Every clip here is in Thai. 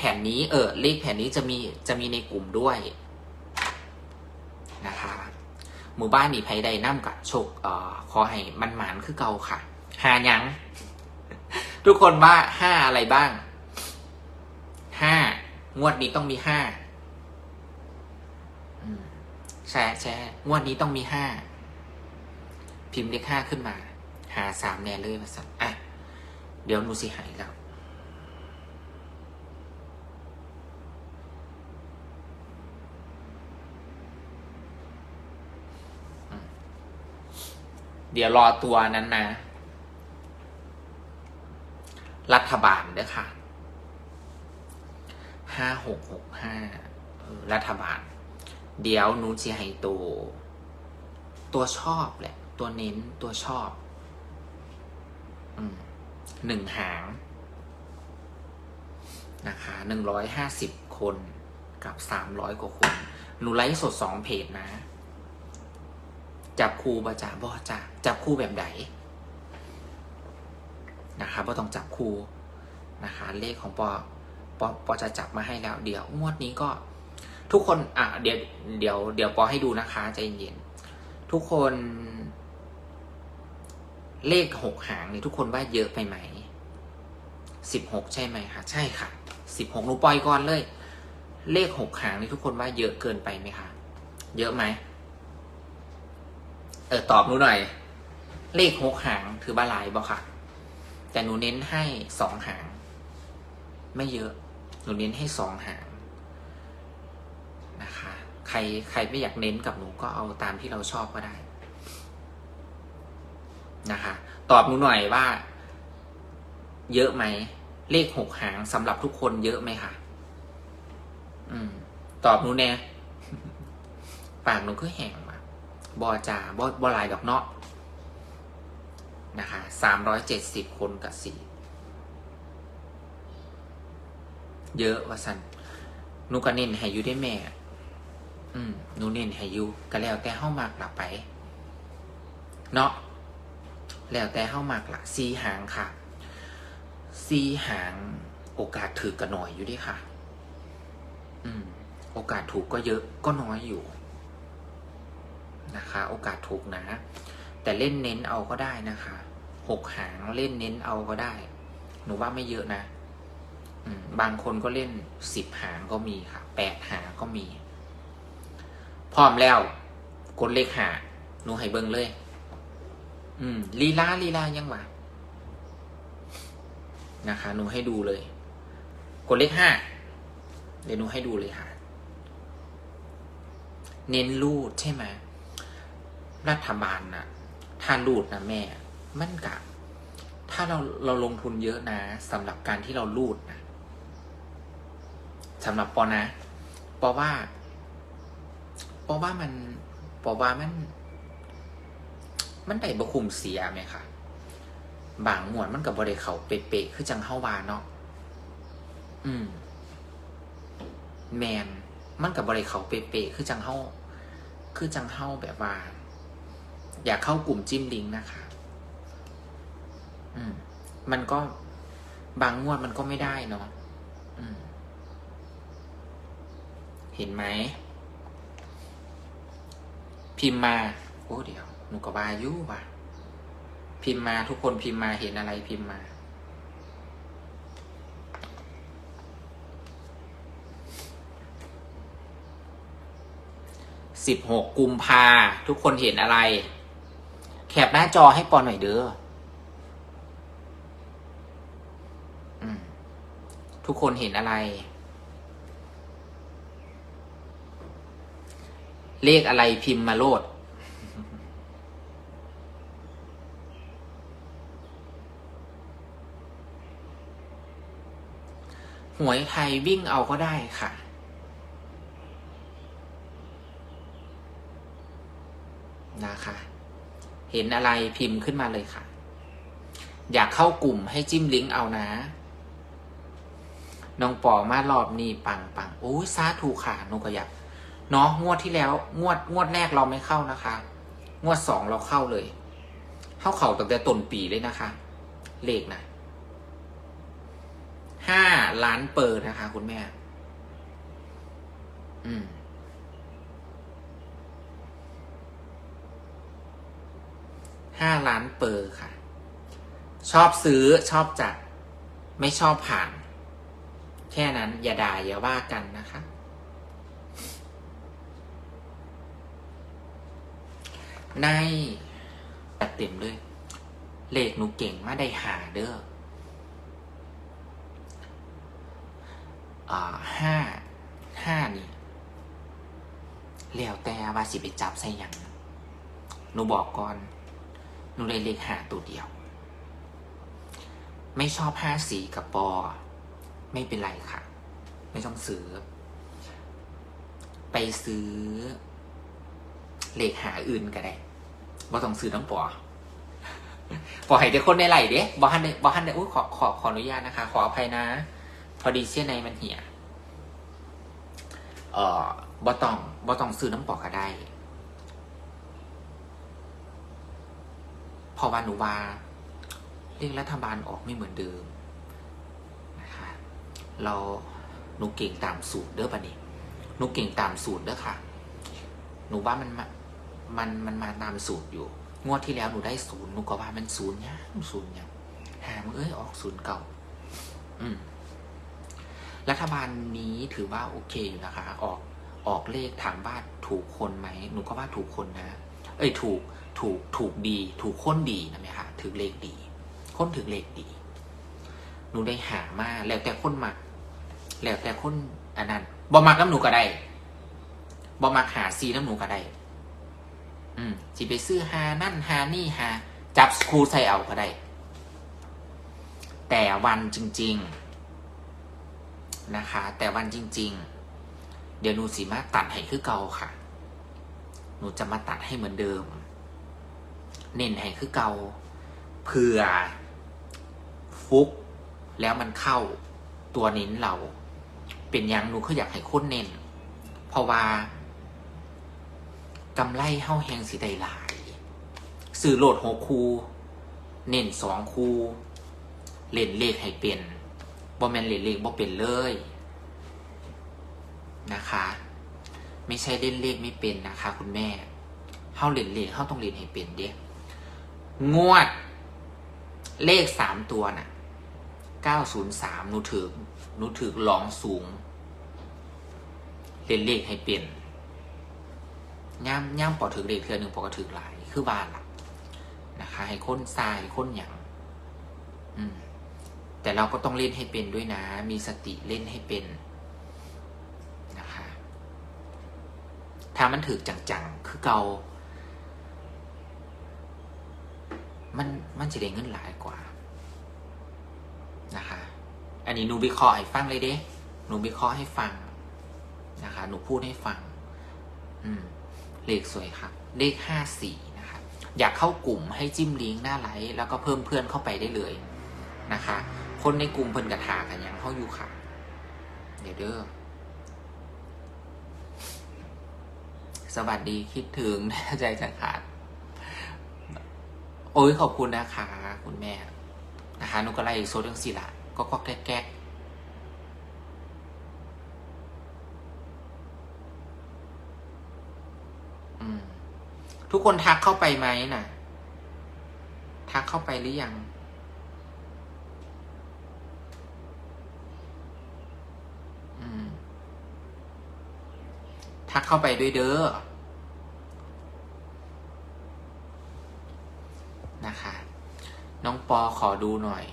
แผ่นนี้เออเลขแผ่นนี้จะมีจะมีในกลุ่มด้วยนะคะหมู่บ้านนี่ไผใดน้ำกับโชคเอ่อขอให้มันหมานคือเก่าค่ะหายัง ทุกคนว่าห้าอะไรบ้างห้างวดนี้ต้องมีห้าแชร์แชร์งวดนี้ต้องมีห้าพิมพ์เลขห้าขึ้นมา หาสามแน่เลยมาสั่นอะ เดี๋ยวหนูสิหายแล้ว ดี๋ยวรอตัวนั้นนะ รัฐบาลเด้อค่ะห้าหกหกห้ารัฐบาล เดี๋ยวนูจะให้ตัวตัวชอบแหละ ตัวเน้นตัวชอบอหนึ่งหาง นะคะหนึ่งร้อยห้าสิบคนกับสามร้อยกว่าคน หนูไลฟ์สดสองเพจนะ จับคู่บาจ่าบอจ่าจับคู่แบบไหนนะคะบ่ต้องจับคู่นะคะเลขของปอปอปอจะจับมาให้แล้ว เดี๋ยวงวดนี้ก็ทุกคนอะเดี๋ยวเดี๋ยวเดี๋ยวปอให้ดูนะคะใจเย็นๆทุกคน เลขหกหางนี่ทุกคนว่าเยอะไปไหมสิบหกใช่ไหมคะใช่ค่ะสิบหกหนูปล่อยก่อนเลย เลขหกหางนี่ทุกคนว่าเยอะเกินไปไหมคะเยอะไหม เออตอบหนูหน่อย เลขหกหางถือบ้าลายบ่ค่ะ แต่หนูเน้นให้สองหาง ไม่เยอะ หนูเน้นให้สองหางนะคะ ใครใครไม่อยากเน้นกับหนูก็เอาตามที่เราชอบก็ได้ นะคะ ตอบหนูหน่อยว่า เยอะไหม เลขหกหางสำหรับทุกคนเยอะไหมคะอืม ตอบหนูแน่ปากหนูก็แห้ง บอจาบอบอลายดอกเนาะนะคะสามร้อยเจ็ดสิบคนกับสี่เยอะว่าสันนูก็เน้นให้อยูได้แม่ อืมนูเน้นให้อยูก็แล้วแต่เข้ามากหลับไป เนาะแล้วแต่เข้ามากละซีหางค่ะซีหางโอกาสถือกันหน่อยอยู่ดิค่ะ อืม โอกาสถูกก็เยอะก็น้อยอยู่ นะคะ โอกาสถูกนะ แต่เล่นเน้นเอาก็ได้นะคะหกหางเล่นเน้นเอาก็ได้ หนูว่าไม่เยอะนะบางคนก็เล่นสิบหางก็มีค่ะแปดหางก็มี พร้อมแล้วกดเลขหาหนูให้เบิ้งเลย อืม ลีลาลีลายังวะนะคะ หนูให้ดูเลย กดเลขห้าเดี๋ยวหนูให้ดูเลยค่ะ เน้นรูดใช่ไหม รัฐบาลนะถ้ารูดนะแม่ มันกะ ถ้าเราเราลงทุนเยอะนะสำหรับการที่เรารูดนะสำหรับปอนะปอว่าปอว่ามันปอว่ามัน มันได้บคุมเสียไหมคะบางหมวดมันกับบริเขาเป๊ะๆคือจังเฮาวาเนาะอืม แมนมันกับบริเขาเป๊ะๆคือจังเฮาคือจังเฮาแบบว่า อยากเข้ากลุ่มจิ้มลิงก์นะคะอืมมันก็บางงวดมันก็ไม่ได้เนาะอืมเห็นไหม พิมพ์มา โอ้เดี๋ยว หนูก็บายุว่ะ พิมพ์มาทุกคนพิมพ์มาเห็นอะไรพิมพ์มาสิบหกกุมภาทุกคนเห็นอะไร แคปหน้าจอให้ปอนหน่อยเด้อทุกคนเห็นอะไร เลขอะไรพิมพ์มาโลด หวยไทยวิ่งเอาก็ได้ค่ะ เห็นอะไรพิมพ์ขึ้นมาเลยค่ะ อยากเข้ากลุ่มให้จิ้มลิงก์เอานะ น้องปอมารอบนี้ปังปังโอ้ยซาถูกค่ะนกกระยับเนาะงวดที่แล้ว งวดงวดแรกเราไม่เข้านะคะ งวดสองเราเข้าเลย เข้าเข่าตั้งแต่ต้นปีเลยนะคะ เลขนะห้าล้านเปิดนะคะ คุณแม่ อืม ห้าล้านเปอร์ค่ะ ชอบซื้อชอบจัด ไม่ชอบผ่าน แค่นั้นอย่าด่าอย่าว่ากันนะคะ ในจัดเต็มเลยเลขหนูเก่งมาได้หาเด้ออห้าห้านี่แล้วแต่ว่าสิไปจับใส่ยังหนูบอกก่อน นูเลยเลขหาตัวเดียว ไม่ชอบห้าสีกับปอ ไม่เป็นไรค่ะ ไม่ต้องซื้อ ไปซื้อ เลขหาอื่นก็ได้บ่ต้องซื้อน้ำปอปอให้แต่คนในไหลเด้บอฮันได้บอฮันได้อุ้ยขอขอขออนุญาตนะคะ ขออภัยนะ พอดีเสี้ยในมันเหี่ยเอ่อบอต้องบอต้องซื้อน้ำปอก็ได้ พอวันหนูว่าเรียกรัฐบาลออกไม่เหมือนเดิมนะคะเราหนูเก่งตามสูตรเด้อปะนี่หนูเก่งตามสูตรเด้อค่ะ หนูว่ามันมันมันมาตามสูตรอยู่ งวดที่แล้วหนูได้ศูนย์หนูก็ว่ามันศูนย์เนี่ยศูนย์เนี่ยหามงเอ้ยออกศูนย์เก่า อืมรัฐบาลนี้ถือว่าโอเคอยู่นะคะ ออกออกเลขทางบ้านถูกคนไหมหนูก็ว่าถูกคนนะ เอ้ยถูก ถูกถูกดี ถูกค้นดีนะไหมคะถือเลขดี ค้นถือเลขดีหนูได้หามาแล้วแต่คนมัก แล้วแต่คนอันนั้นบ่มักน้ำหนูก็ได้บ่มักหาซีน้ำหนูก็ได้ อืมสิไปซื้อหานั่นหานี่หา จับครูใส่เอาก็ได้ แต่วันจริง ๆ นะคะ แต่วันจริง ๆ เดี๋ยวหนูสีมาตัดให้คือเก่าค่ะ หนูจะมาตัดให้เหมือนเดิม เน้นให้คือเกาเผื่อฟุก แล้วมันเข้าตัวเน้นเรา เป็นยังหนูคืออยากให้คนเน้น เพราะว่ากำไรเฮ้าแหงสีได้หลาย สื่อโหลดหกคูเน้นสองคูเล่นเลขให้เป็นบ่แมนเล่นเลขบ่เป็นเลยนะคะ ไม่ใช่เล่นเลขไม่เป็นนะคะ คุณแม่เฮ้าเล่นเลขเฮ้าต้องเล่นให้เป็นเด้ งวด เลขสามตัวน่ะเก้าศูนย์สามหนูถือหนูถือหลองสูง เล่นเลขให้เป็นย่ามย่ามปอถือเลขเทือหนึ่งปอก็ถือหลาย คือบ้านล่ะนะคะ ให้ค้นทราย ค้นหยังอืม แต่เราก็ต้องเล่นให้เป็นด้วยนะ มีสติเล่นให้เป็นนะคะถ้ามันถือจังๆ คือเกา มันมันจะได้เงินหลายกว่านะคะ อันนี้หนูวิเคราะห์ให้ฟังเลยเด้หนูวิเคราะห์ให้ฟังนะคะหนูพูดให้ฟัง อืม เลขสวยครับ เลขห้าสี่นะคะ อยากเข้ากลุ่มให้จิ้มลิงก์หน้าไลฟ์แล้วก็เพิ่มเพื่อนเข้าไปได้เลยนะคะ คนในกลุ่มเพิ่นกระถากันยังเข้าอยู่ค่ะ เดี๋ยวเด้อสวัสดีคิดถึงใจจะขาด อ้ยขอบคุณนะคะ คุณแม่นะคะนุกก็ไล่โซเดียมสีละก็ก็แก๊กทุกคนทักเข้าไปไหมน่ะ ทักเข้าไปหรือยังทักเข้าไปด้วยเด้อ นะคะ น้อง ปอขอดูหน่อย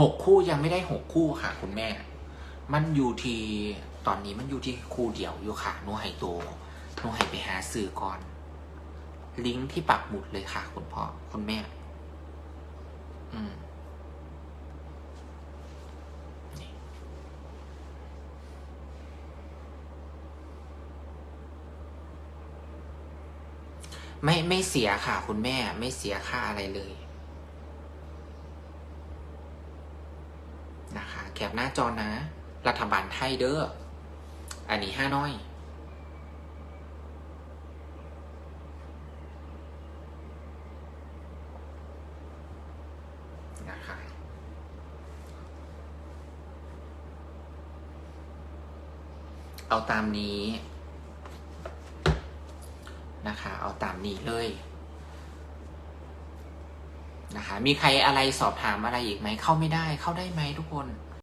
หกคู่ยังไม่ได้หกคู่ค่ะคุณแม่ มันอยู่ที่ตอนนี้มันอยู่ที่คู่เดียวอยู่ค่ะนูให้ตัวหนูให้ไปหาสื่อก่อน ลิงก์ที่ปักหมุดเลยค่ะคุณพ่อคุณแม่ อืมไม่ไม่เสียค่ะ คุณแม่ไม่เสียค่าอะไรเลย นะคะ แค ปหน้าจอนะ รัฐบาลไทยเด้อ อันนี้ห้าน้อย นะคะเอาตามนี้นะคะ เอาตามนี้เลยนะคะ มีใครอะไรสอบถามอะไรอีกไหม เข้าไม่ได้ เข้าได้ไหมทุกคน